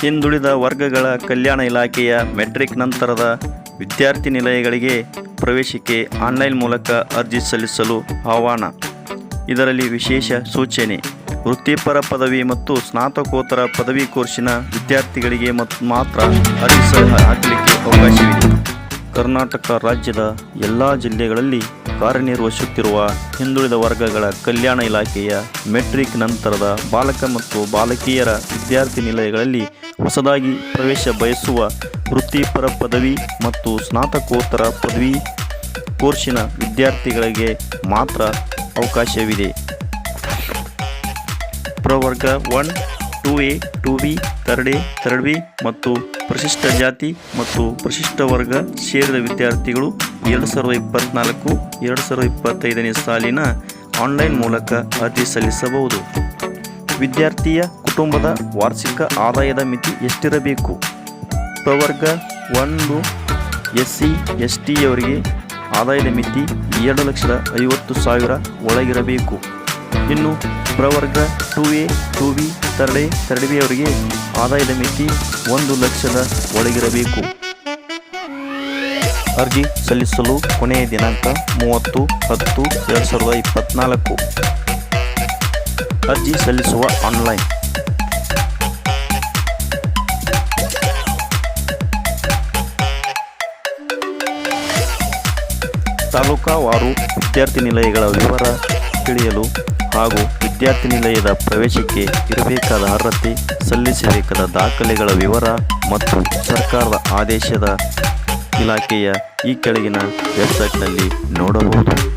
ಹಿಂದುಳಿದ ವರ್ಗಗಳ ಕಲ್ಯಾಣ ಇಲಾಖೆಯ ಮೆಟ್ರಿಕ್ ನಂತರದ ವಿದ್ಯಾರ್ಥಿ ನಿಲಯಗಳಿಗೆ ಪ್ರವೇಶಕ್ಕೆ ಆನ್ಲೈನ್ ಮೂಲಕ ಅರ್ಜಿ ಸಲ್ಲಿಸಲು ಆಹ್ವಾನ. ಇದರಲ್ಲಿ ವಿಶೇಷ ಸೂಚನೆ. ವೃತ್ತಿಪರ ಪದವಿ ಮತ್ತು ಸ್ನಾತಕೋತ್ತರ ಪದವಿ ಕೋರ್ಸಿನ ವಿದ್ಯಾರ್ಥಿಗಳಿಗೆ ಮತ್- ಮಾತ್ರ ಅರ್ಜಿ ಹಾಕಲಿಕ್ಕೆ ಅವಕಾಶವಿದೆ. ಕರ್ನಾಟಕ ರಾಜ್ಯದ ಎಲ್ಲ ಜಿಲ್ಲೆಗಳಲ್ಲಿ ಕಾರ್ಯನಿರ್ವಹಿಸುತ್ತಿರುವ ಹಿಂದುಳಿದ ವರ್ಗಗಳ ಕಲ್ಯಾಣ ಇಲಾಖೆಯ ಮೆಟ್ರಿಕ್ ನಂತರದ ಬಾಲಕ ಮತ್ತು ಬಾಲಕಿಯರ ವಿದ್ಯಾರ್ಥಿ ನಿಲಯಗಳಲ್ಲಿ ಹೊಸದಾಗಿ ಪ್ರವೇಶ ಬಯಸುವ ವೃತ್ತಿಪರ ಪದವಿ ಮತ್ತು ಸ್ನಾತಕೋತ್ತರ ಪದವಿ ಕೋರ್ಸಿನ ವಿದ್ಯಾರ್ಥಿಗಳಿಗೆ ಮಾತ್ರ ಅವಕಾಶವಿದೆ. ಪ್ರವರ್ಗ one, two A, two B third B ಮತ್ತು ಪರಿಶಿಷ್ಟ ಜಾತಿ ಮತ್ತು ಪರಿಶಿಷ್ಟ ವರ್ಗ ಸೇರಿದ ವಿದ್ಯಾರ್ಥಿಗಳು ಎರಡು ಸಾವಿರದ ಇಪ್ಪತ್ತ್ನಾಲ್ಕು ಎರಡು ಸಾವಿರದ ಇಪ್ಪತ್ತೈದನೇ ಸಾಲಿನ ಆನ್ಲೈನ್ ಮೂಲಕ ಅರ್ಜಿ ಸಲ್ಲಿಸಬಹುದು. ವಿದ್ಯಾರ್ಥಿಯ ಕುಟುಂಬದ ವಾರ್ಷಿಕ ಆದಾಯದ ಮಿತಿ ಎಷ್ಟಿರಬೇಕು? ಪ್ರವರ್ಗ ಒಂದು ಎಸ್ ಸಿ ಎಸ್ ಟಿಯವರಿಗೆ ಆದಾಯದ ಮಿತಿ ಎರಡು ಲಕ್ಷದ ಐವತ್ತು ಸಾವಿರ ಒಳಗಿರಬೇಕು. ಇನ್ನು ಪ್ರವರ್ಗ two A, two B B ಅವರಿಗೆ ಆದಾಯದ ಮಿತಿ ಒಂದು ಲಕ್ಷದ ಒಳಗಿರಬೇಕು. ಅರ್ಜಿ ಸಲ್ಲಿಸಲು ಕೊನೆಯ ದಿನಾಂಕ ಮೂವತ್ತು, ಹತ್ತು, ಎರಡು ಸಾವಿರದ ಇಪ್ಪತ್ತ್ನಾಲ್ಕು ಅರ್ಜಿ ಸಲ್ಲಿಸುವ ಆನ್ಲೈನ್. ತಾಲೂಕಾವಾರು ವಿದ್ಯಾರ್ಥಿ ನಿಲಯಗಳ ವಿವರ ತಿಳಿಯಲು ಹಾಗೂ ವಿದ್ಯಾರ್ಥಿ ನಿಲಯದ ಪ್ರವೇಶಕ್ಕೆ ಇರಬೇಕಾದ ಅರ್ಹತೆ ಸಲ್ಲಿಸಬೇಕಾದ ದಾಖಲೆಗಳ ವಿವರ ಮತ್ತು ಸರ್ಕಾರದ ಆದೇಶದ ಇಲಾಖೆಯ ಈ ಕೆಳಗಿನ ವೆಬ್ಸೈಟ್ನಲ್ಲಿ ನೋಡಬಹುದು.